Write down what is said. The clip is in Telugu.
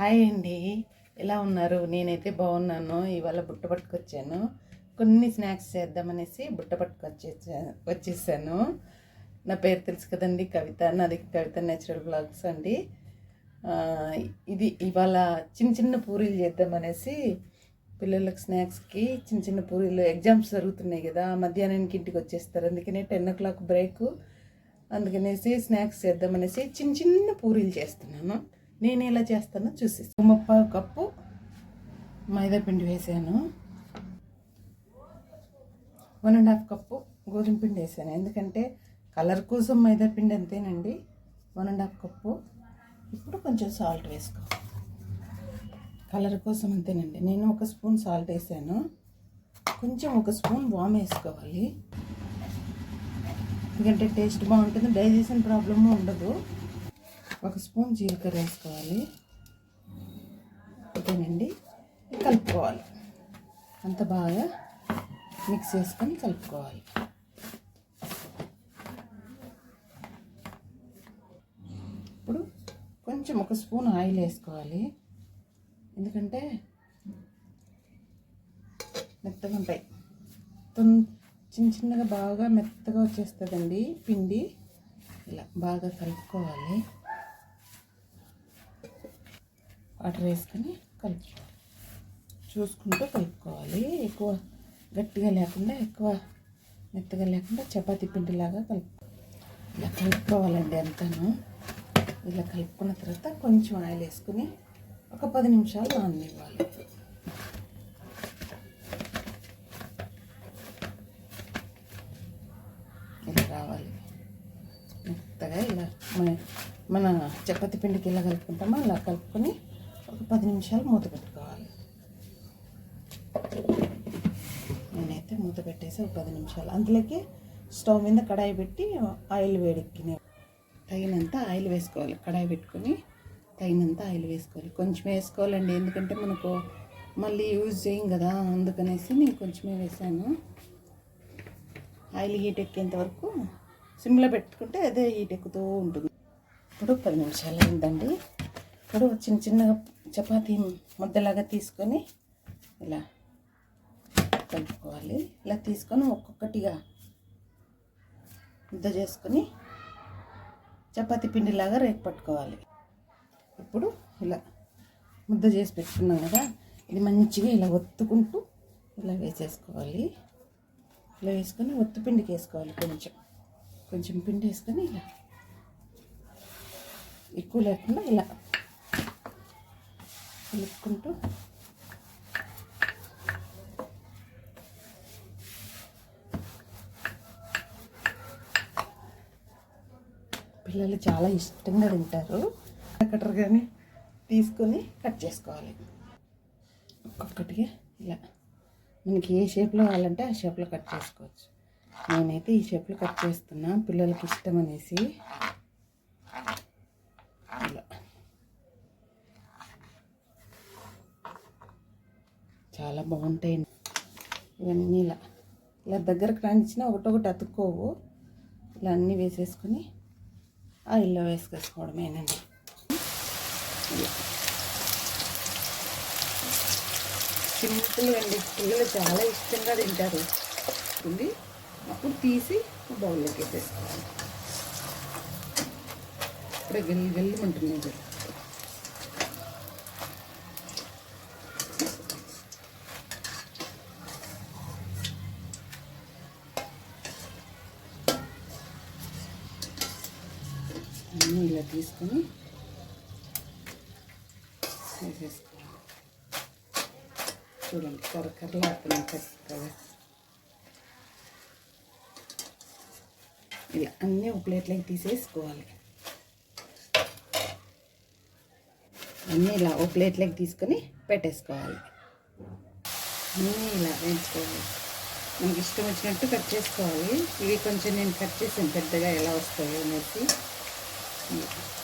హాయ్ అండి. ఎలా ఉన్నారు? నేనైతే బాగున్నాను. ఇవాళ బుట్ట పట్టుకొచ్చాను. కొన్ని స్నాక్స్ చేద్దామనేసి బుట్ట పట్టుకొచ్చే వచ్చేసాను. నా పేరు తెలుసు కదండి కవిత. నాది కవిత నేచురల్ బ్లాగ్స్ అండి. ఇది ఇవాళ చిన్న చిన్న పూరీలు చేద్దామనేసి పిల్లలకు స్నాక్స్కి చిన్న చిన్న పూరీలు ఎగ్జామ్స్ జరుగుతున్నాయి కదా మధ్యాహ్నానికి ఇంటికి వచ్చేస్తారు. అందుకనే టెన్ ఓ క్లాక్ బ్రేక్. అందుకనేసి స్నాక్స్ చేద్దామనేసి చిన్న చిన్న పూరీలు చేస్తున్నాను. నేను ఎలా చేస్తానో చూసేస్తాను ముప్పై కప్పు మైదాపిండి వేసాను. వన్ అండ్ హాఫ్ కప్పు గోధుమ పిండి వేసాను. ఎందుకంటే కలర్ కోసం మైదాపిండి అంతేనండి. One and half cup. ఇప్పుడు కొంచెం సాల్ట్ వేసుకో. కలర్ కోసం అంతేనండి. నేను ఒక స్పూన్ సాల్ట్ వేసాను. కొంచెం ఒక స్పూన్ వామ్ వేసుకోవాలి. ఎందుకంటే టేస్ట్ బాగుంటుంది డైజెషన్ ప్రాబ్లము ఉండదు. ఒక స్పూన్ జీలకర్ర వేసుకోవాలి. ఓకేనండి కలుపుకోవాలి. అంత బాగా మిక్స్ చేసుకొని కలుపుకోవాలి. ఇప్పుడు కొంచెం ఒక స్పూన్ ఆయిల్ వేసుకోవాలి. ఎందుకంటే మెత్తగా ఉంటాయి. తొం చిన్న చిన్నగా బాగా మెత్తగా వచ్చేస్తుందండి పిండి. ఇలా బాగా కలుపుకోవాలి. వాటర్ వేసుకొని కలుపుకోవాలి చూసుకుంటూ కలుపుకోవాలి. ఎక్కువ గట్టిగా లేకుండా ఎక్కువ మెత్తగా లేకుండా చపాతీ పిండిలాగా కలుపు ఇలా కలుపుకోవాలండి అంతాను. ఇలా కలుపుకున్న తర్వాత కొంచెం ఆయిల్ వేసుకుని ఒక పది నిమిషాలు నాననివ్వాలి. ఇలా రావాలి. మెత్తగా ఇలా మన మన చపాతి పిండికి ఇలా కలుపుకుంటామో అలా కలుపుకొని ఒక పది నిమిషాలు మూత పెట్టుకోవాలి. నేనైతే మూత పెట్టేసి ఒక పది నిమిషాలు. అందులోకి స్టవ్ మీద కడాయి పెట్టి ఆయిల్ వేడెక్కిన తగినంత ఆయిల్ వేసుకోవాలి. కడాయి పెట్టుకొని తగినంత ఆయిల్ వేసుకోవాలి. కొంచెం వేసుకోవాలండి. ఎందుకంటే మనకు మళ్ళీ యూజ్ చేయం కదా. అందుకనేసి నేను కొంచెమే వేసాను. ఆయిల్ హీట్ ఎక్కేంత వరకు సిమ్లో పెట్టుకుంటే అదే హీట్ ఎక్కుతూ ఉంటుంది. ఇప్పుడు పది నిమిషాలు అయిందండి. ఇప్పుడు చిన్న చిన్నగా చపాతీ ముద్దలాగా తీసుకొని ఇలా కలుపుకోవాలి. ఇలా తీసుకొని ఒక్కొక్కటిగా ముద్ద చేసుకొని చపాతి పిండిలాగా రేపు పట్టుకోవాలి. ఇప్పుడు ఇలా ముద్ద చేసి పెట్టుకున్నాం కదా ఇది మంచిగా ఇలా ఒత్తుకుంటూ ఇలా వేసేసుకోవాలి. ఇలా వేసుకొని ఒత్తు పిండికి వేసుకోవాలి కొంచెం. కొంచెం పిండి వేసుకొని ఇలా ఎక్కువ లేకుండా ఇలా కలుపుకుంటూ పిల్లలు చాలా ఇష్టంగా తింటారు. కట్టర్ కానీ తీసుకొని కట్ చేసుకోవాలి. ఒక్కొక్కటిగా ఇలా. మనకి ఏ షేప్లో కావాలంటే ఆ షేప్లో కట్ చేసుకోవచ్చు. నేనైతే ఈ షేప్లో కట్ చేస్తున్నా పిల్లలకి ఇష్టం అనేసి ఇలా చాలా బాగుంటాయి ఇవన్నీ ఇలా ఇలా దగ్గరకు రానిచ్చినా ఒకటొకటి అతుక్కోవు. ఇలా అన్నీ వేసేసుకొని ఆయిల్లో వేసుకేసుకోవడమేనండి. ఇలా. సింపుల్ అండి. పిల్లలు చాలా ఇష్టంగా తింటారు. ఉంది అప్పుడు తీసి బౌల్లోకి వేసేసుకోవాలి. ఇప్పుడే గెల్లి గెల్లి ఉంటుంది అన్నీ ఇలా తీసుకొని వేసేసుకోవాలి చూడండి కరకరలాడుతున్నాయి చక్కగా. ఇలా అన్నీ ఒక ప్లేట్లోకి తీసేసుకోవాలి. అన్నీ ఇలా ఒక ప్లేట్లోకి తీసుకొని పెట్టేసుకోవాలి. అన్నీ ఇలా వేయించుకోవాలి. మనకి ఇష్టం వచ్చినట్టు కట్ చేసుకోవాలి. ఇవి కొంచెం నేను కట్ చేసాను పెద్దగా ఎలా వస్తాయో అనేసి. ఇలా.